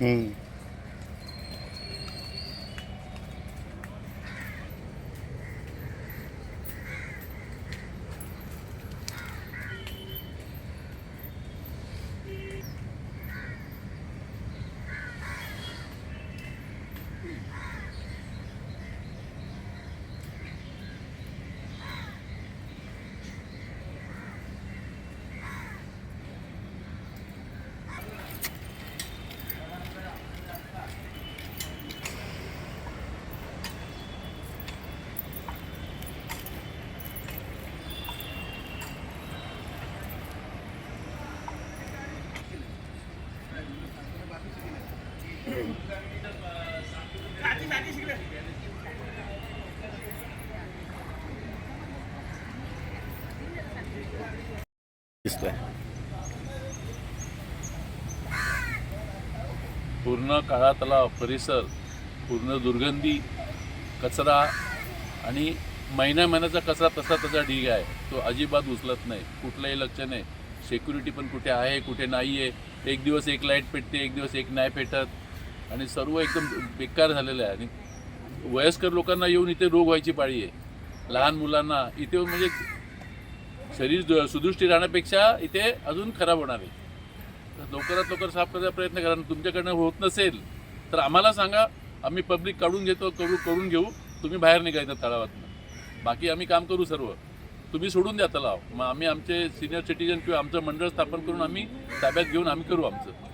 Mm-hmm. दिसतोय. पूर्ण काळा तलाव परिसर पूर्ण दुर्गंधी कचरा आणि महिन्या महिन्याचा कचरा तसा तसा ढीग आहे. तो अजिबात उचलत नाही. कुठलंही लक्ष नाही. सेक्युरिटी पण कुठे आहे कुठे नाही आहे एक दिवस एक लाइट पेटते एक दिवस एक नाही पेटत. आणि सर्व एकदम बेकार झालेलं आहे. आणि वयस्कर लोकांना येऊन इथे रोग व्हायची पाळी आहे. लहान मुलांना इथे म्हणजे शरीर दु- सुदृष्टी राहण्यापेक्षा इथे अजून खराब होणार आहे. तर लवकरात लवकर साफ करायचा प्रयत्न करा. आणि तुमच्याकडनं होत नसेल तर आम्हाला सांगा. आम्ही पब्लिक काढून घेतो करू करून घेऊ. तुम्ही बाहेर निघायचं तळावातनं बाकी आम्ही काम करू सर्व. तुम्ही सोडून द्या तलाव. मग आम्ही आमचे सिनियर सिटीजन किंवा आमचं मंडळ स्थापन करून आम्ही ताब्यात घेऊन आम्ही करू आमचं.